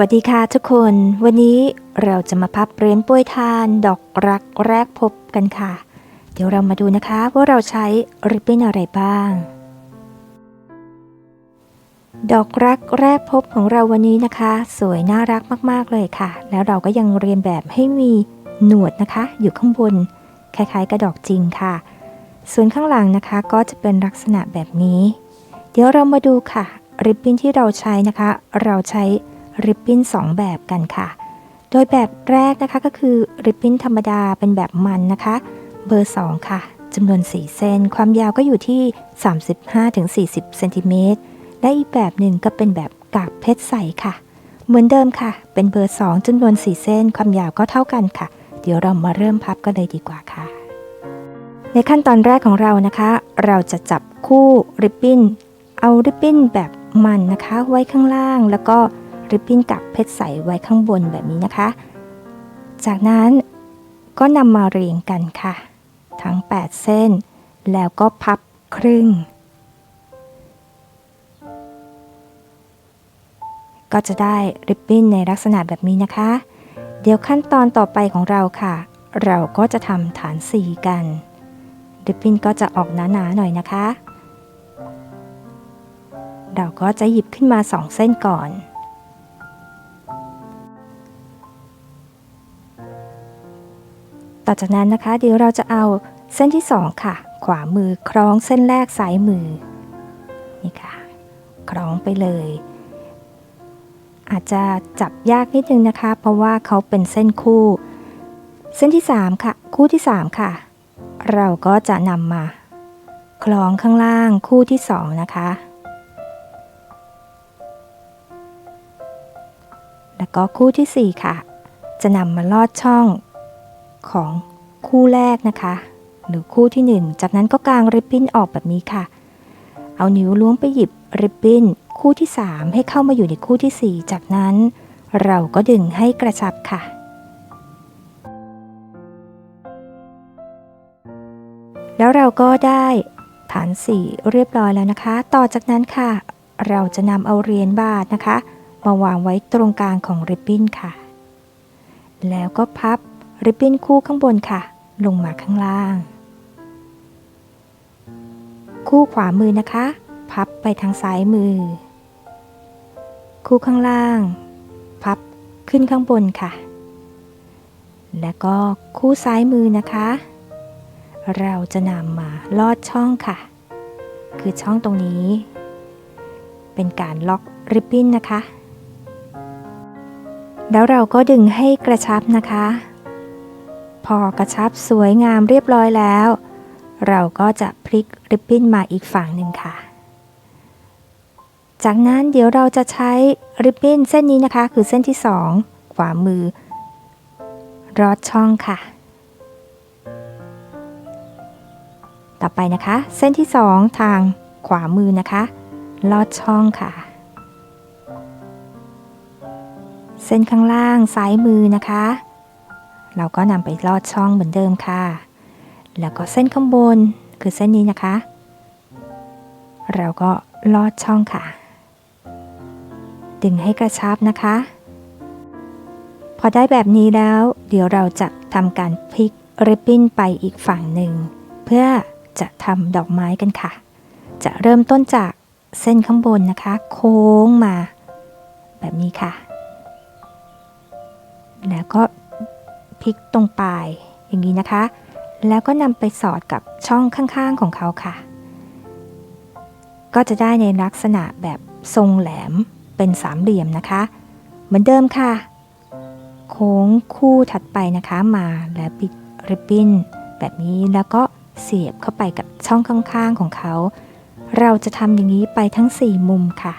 วัสดีค่ะทุกคน วันนี้เราจะมาพับเรียญโป้ยทานดอกรักแรกพบกันค่ะ เดี๋ยวเรามาดูนะคะว่าเราใช้ริบบิ้นอะไรบ้าง ดอกรักแรกพบของเราวันนี้นะคะ สวยน่ารักมากๆเลยค่ะ แล้วเราก็ยังเรียนแบบให้มีหนวดนะคะ อยู่ข้างบน คล้ายๆกระดอกจริงค่ะ ส่วนข้างหลังนะคะก็จะเป็นลักษณะแบบนี้ เดี๋ยวเรามาดูค่ะ ริบบิ้นที่เราใช้นะคะ เราใช้ ริบบิ้น2 แบบกันค่ะ โดยแบบแรกนะคะก็คือริบบิ้นธรรมดาเป็นแบบมันนะคะ เบอร์ 2 ค่ะจำนวน 4 เส้น ความยาวก็อยู่ที่ 35-40 เซนติเมตร และอีกแบบหนึ่งก็เป็นแบบกาบเพชรใสค่ะ เหมือนเดิมค่ะ เป็นเบอร์ 2จำนวน 4 เส้น ความยาวก็เท่ากันค่ะ เดี๋ยวเรามาเริ่มพับกันเลยดีกว่าค่ะ ในขั้นตอนแรกของเรานะคะ เราจะจับคู่ริบบิ้น เอาริบบิ้นแบบมันนะคะ ไว้ข้างล่างแล้วก็ ริบบิ้นกับเพชรใสไว้ข้างบนแบบนี้นะคะ จากนั้นก็นำมาเรียงกันค่ะ ทั้ง 8 เส้น แล้วก็พับครึ่ง ก็จะได้ริบบิ้นในลักษณะแบบนี้นะคะ เดี๋ยวขั้นตอนต่อไปของเราค่ะ เราก็จะทำฐานสีกัน ริบบิ้นก็จะออกหนาๆหน่อยนะคะเราก็จะหยิบขึ้นมา2เส้นก่อน ต่อจากนั้นนะคะเดี๋ยวเราจะเอาเส้นที่ 2 ค่ะ ขวามือคล้องเส้นแรกซ้ายมือนี่ค่ะ คล้องไปเลย อาจจะจับยากนิดนึงนะคะ เพราะว่าเขาเป็นเส้นคู่ เส้นที่ 3 ค่ะ คู่ที่ 3 ค่ะ เราก็จะนำมาคล้องข้างล่างคู่ที่ 2 นะคะ แล้วก็คู่ที่ 4 ค่ะ จะนำมาลอดช่อง ของคู่แรกนะคะ หรือคู่ที่ 1 จากนั้นก็กางริบบิ้นออกแบบนี้ค่ะ เอานิ้วล้วงไปหยิบริบบิ้นคู่ที่ 3 ให้เข้ามาอยู่ในคู่ที่ 4 จากนั้น เราก็ดึงให้กระชับค่ะ แล้วเราก็ได้ฐานสีเรียบร้อยแล้วนะคะ ต่อจากนั้นค่ะ เราจะนำเอาเรียญบาทนะคะ มาวางไว้ตรงกลางของริบบิ้นค่ะ แล้วก็พับ ริบบิ้นคู่ข้างบนค่ะ ลงมาข้างล่าง คู่ขวามือนะคะ พับไปทางซ้ายมือ คู่ข้างล่าง พับขึ้นข้างบนค่ะ แล้วก็คู่ซ้ายมือนะคะ เราจะนำมาลอดช่องค่ะ คือช่องตรงนี้ เป็นการล็อกริบบิ้นนะคะแล้วเราก็ดึงให้กระชับนะคะ พอกระชับสวยงามเรียบร้อยแล้ว เราก็จะพลิกริบบิ้นมาอีกฝั่งหนึ่งค่ะ จากนั้นเดี๋ยวเราจะใช้ริบบิ้นเส้นนี้นะคะ คือเส้นที่ 2 ขวามือรอดช่องค่ะ ต่อไปนะคะ เส้นที่ 2 ทางขวามือนะคะ ลอดช่องค่ะ เส้นข้างล่างซ้ายมือนะคะ เราก็นำไปลอดช่องเหมือนเดิมค่ะ แล้วก็เส้นข้างบนคือเส้นนี้นะคะ เราก็ลอดช่องค่ะ ดึงให้กระชับนะคะ พอได้แบบนี้แล้ว เดี๋ยวเราจะทำการพลิกริบบิ้นไปอีกฝั่งหนึ่ง เพื่อจะทำดอกไม้กันค่ะ จะเริ่มต้นจากเส้นข้างบนนะคะ โค้งมา แบบนี้ค่ะ แล้วก็ พลิกตรงปลายอย่างนี้นะคะ แล้วก็นำไปสอดกับช่องข้างๆของเขาค่ะ ก็จะได้ในลักษณะแบบทรงแหลมเป็นสามเหลี่ยมนะคะ เหมือนเดิมค่ะ โค้งคู่ถัดไปนะคะมาแล้วปิดริบบิ้นแบบนี้แล้วก็เสียบเข้าไปกับช่องข้างๆของเขา เราจะทำอย่างนี้ไปทั้ง 4 มุมค่ะ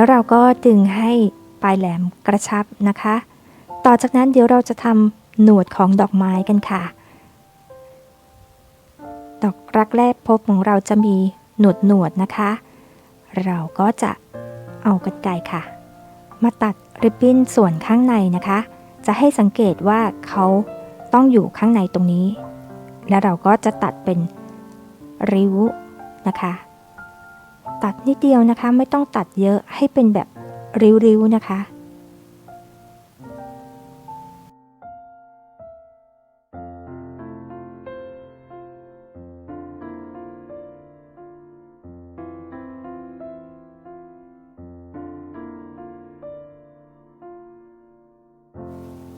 แล้วเราก็ดึงให้ปลายแหลมกระชับนะคะ ต่อจากนั้นเดี๋ยวเราจะทำหนวดของดอกไม้กันค่ะ ดอกรักแรกพบของเราจะมีหนวดหนวดๆนะคะ เราก็จะเอากรรไกค่ะ มาตัดริบบิ้นส่วนข้างในนะคะ จะให้สังเกตว่าเขาต้องอยู่ข้างในตรงนี้ แล้วเราก็จะตัดเป็นริ้วนะคะ ตัดนิดเดียวนะคะ ไม่ต้องตัดเยอะให้เป็นแบบริ้วๆนะคะ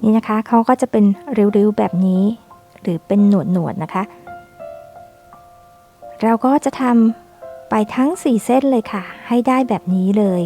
นี่นะคะเขาก็จะเป็นริ้วๆแบบนี้ หรือเป็นหนวดๆนะคะ เราก็จะทำ ไปทั้ง 4 เส้นเลยค่ะ ให้ได้แบบนี้เลย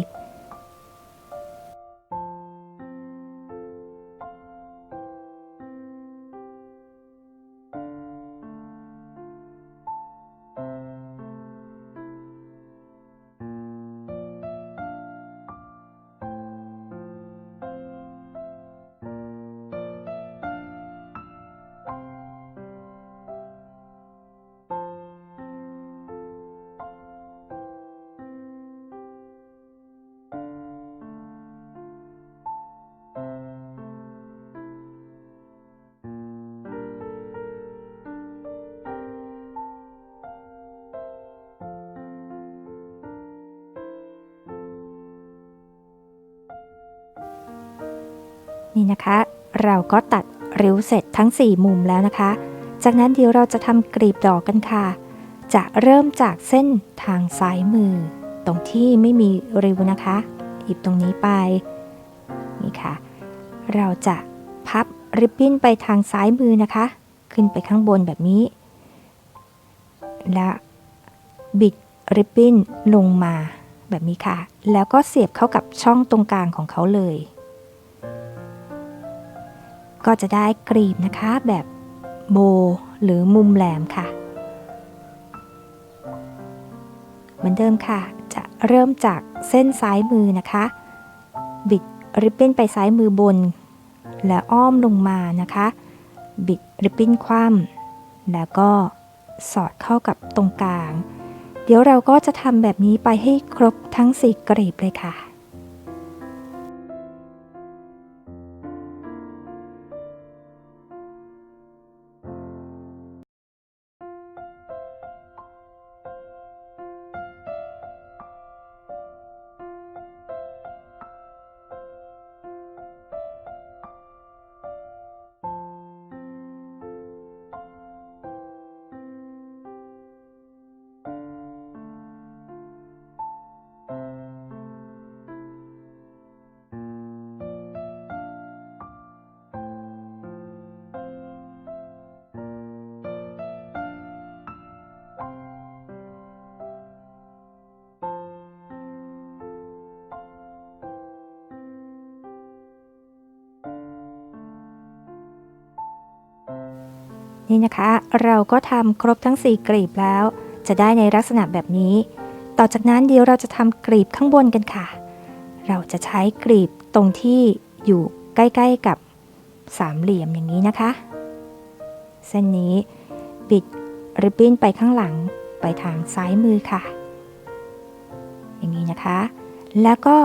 นี่นะคะ เราก็ตัดริ้วเสร็จทั้ง 4 มุมแล้วนะคะ จากนั้นเดี๋ยวเราจะทำกลีบดอกกันค่ะ จะเริ่มจากเส้นทางซ้ายมือ ตรงที่ไม่มีริ้วนะคะ หยิบตรงนี้ไป นี่ค่ะ เราจะพับริบบิ้นไปทางซ้ายมือนะคะ ขึ้นไปข้างบนแบบนี้ และบิดริบบิ้นลงมาแบบนี้ค่ะ แล้วก็เสียบเข้ากับช่องตรงกลางของเขาเลย ก็จะได้กรีบนะคะแบบโบหรือมุมแหลมค่ะ เหมือนเดิมค่ะ จะเริ่มจากเส้นซ้ายมือนะคะ บิดริบบิ้นไปซ้ายมือบน แล้วอ้อมลงมานะคะ บิดริบบิ้นคว่ำแล้วก็สอดเข้ากับตรงกลาง เดี๋ยวเราก็จะทำแบบนี้ไปให้ครบทั้ง 4 กรีบเลยค่ะ นี่นะคะ เราก็ทำครบทั้ง 4 กลีบแล้ว จะได้ในลักษณะแบบนี้ ต่อจากนั้นเดี๋ยวเราจะทำกลีบข้างบนกันค่ะ เราจะใช้กลีบตรงที่อยู่ใกล้ๆกับสามเหลี่ยมอย่างนี้นะคะ เส้นนี้บิดริบบิ้นไปข้างหลังไปทางซ้ายมือค่ะ อย่างนี้นะคะ แล้วก็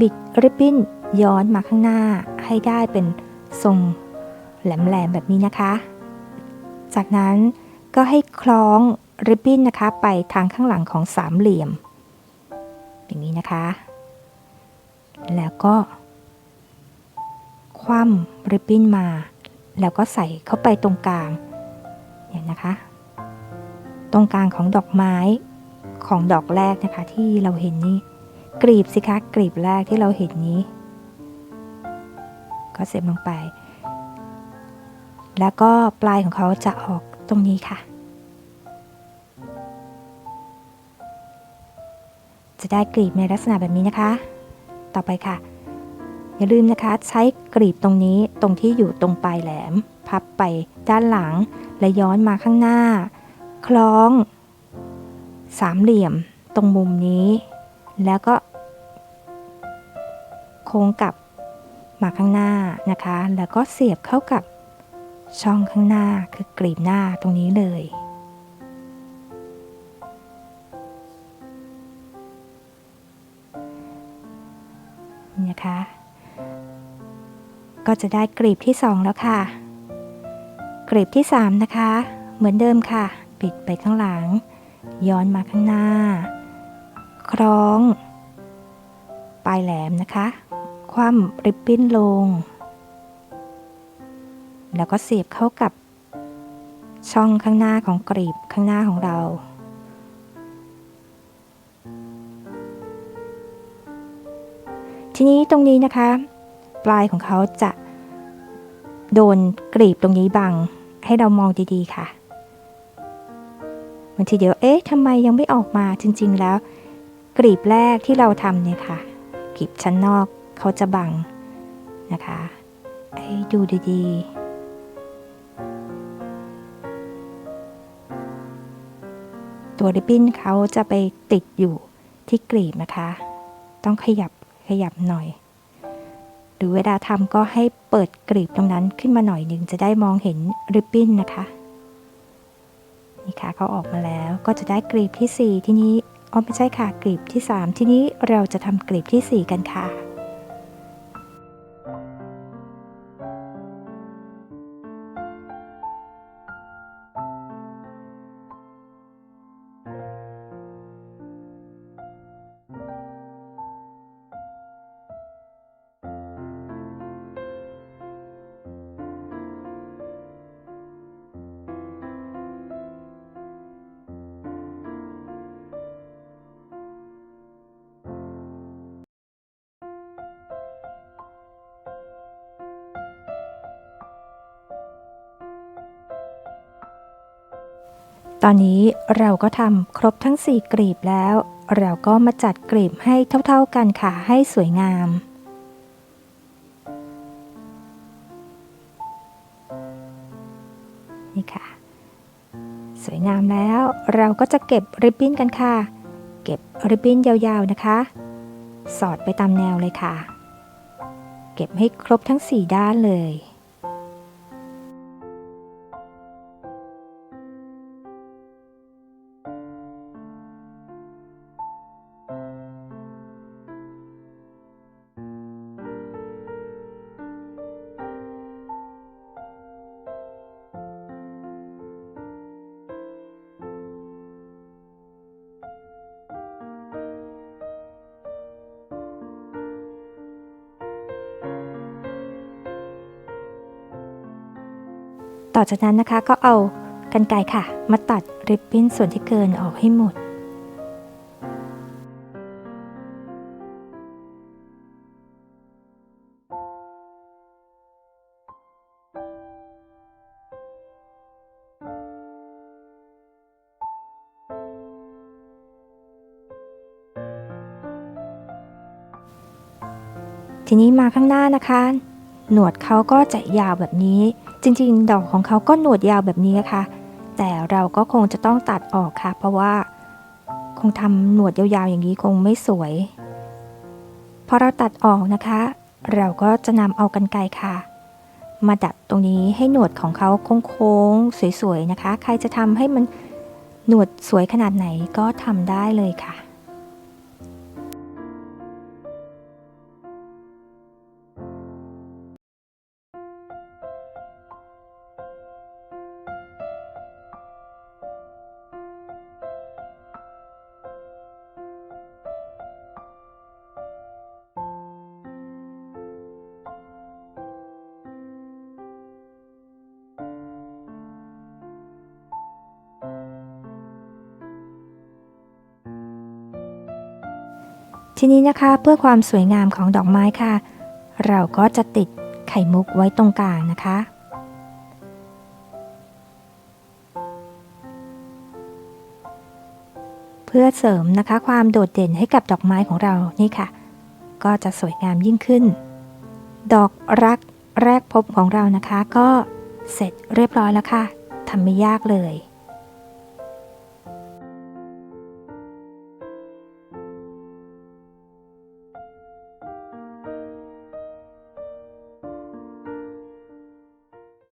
บิดริบบิ้นย้อนมาข้างหน้าให้ได้เป็นทรงแหลมๆแบบนี้นะคะ จากนั้นก็ให้คล้องริบบิ้นนะคะไปทางข้างหลังของสามเหลี่ยม อย่างนี้นะคะ แล้วก็คว่ำริบบิ้นมา แล้วก็ใส่เข้าไปตรงกลางเนี่ยนะคะ ตรงกลางของดอกไม้ของดอกแรกนะคะที่เราเห็นนี่กรีบสิคะกรีบแรกที่เราเห็นนี้ ก็เสียบลงไป แล้วก็ปลายของเขาจะออกตรงนี้ค่ะ จะได้กรีบในลักษณะแบบนี้นะคะ ต่อไปค่ะ อย่าลืมนะคะใช้กรีบตรงนี้ตรงที่อยู่ตรงปลายแหลม พับไปด้านหลัง และย้อนมาข้างหน้า คล้อง สามเหลี่ยมตรงมุมนี้ แล้วก็ โค้งกลับมาข้างหน้านะคะ แล้วก็เสียบเข้ากับ ช่องข้างหน้าคือกลีบหน้าตรงนี้เลยนี่นะคะ ก็จะได้กลีบที่สองแล้วค่ะ กลีบที่สามนะคะ เหมือนเดิมค่ะ ปิดไปข้างหลัง ย้อนมาข้างหน้า คล้อง ปลายแหลมนะคะ คว่ำริบบิ้นลง แล้วก็เสียบเข้ากับช่องข้างหน้าของกลีบข้างหน้าของเรา ทีนี้ตรงนี้นะคะ ปลายของเขาจะโดนกลีบตรงนี้บัง ให้เรามองดีๆค่ะบางทีเดี๋ยว เอ๊ะทำไมยังไม่ออกมาจริง ๆ แล้วกลีบแรกที่เราทำเนี่ยค่ะกลีบชั้นนอกเขาจะบังนะคะ ให้ดูดีๆ ตัวริบบิ้นเขาจะไปติดอยู่ที่กลีบนะคะ ต้องขยับขยับหน่อย หรือเวลาทำก็ให้เปิดกลีบตรงนั้นขึ้นมาหน่อยหนึ่งจะได้มองเห็นริบบิ้นนะคะนี่ค่ะเขาออกมาแล้วก็จะได้กลีบที่ 4 ที่นี้อ๋อไม่ใช่ค่ะกลีบที่ 3 ที่นี้เราจะทำกลีบที่ 4 กันค่ะ ตอนนี้เราก็ทำครบทั้ง 4 กลีบแล้ว เราก็มาจัดกลีบให้เท่าๆกันค่ะให้สวยงาม นี่ค่ะ สวยงามแล้วเราก็จะเก็บริบบิ้นกันค่ะ เก็บริบบิ้นยาวๆนะคะ สอดไปตามแนวเลยค่ะ เก็บให้ครบทั้ง 4 ด้านเลย ต่อจากนั้นนะคะก็เอากันไกค่ะ มาตัดริบบิ้นส่วนที่เกินออกให้หมดทีนี้มาข้างหน้านะคะ หนวดเขาก็จะยาวแบบนี้ จริงๆ ดอกของเขาก็หนวดยาวแบบนี้นะคะ แต่เราก็คงจะต้องตัดออกค่ะ เพราะว่า คงทำหนวดยาวๆอย่างนี้คงไม่สวย พอเราตัดออกนะคะ เราก็จะนำเอากันไกค่ะ มาดัดตรงนี้ให้หนวดของเขาโค้งๆสวยๆนะคะ ใครจะทำให้มันหนวดสวยขนาดไหนก็ทำได้เลยค่ะ ทีนี้นะคะเพื่อความสวยงามของดอกไม้ค่ะ เราก็จะติดไข่มุกไว้ตรงกลางนะคะ เพื่อเสริมนะคะความโดดเด่นให้กับดอกไม้ของเรานี่ค่ะ ก็จะสวยงามยิ่งขึ้น ดอกรักแรกพบของเรานะคะ ก็เสร็จเรียบร้อยแล้วค่ะทำไม่ยากเลย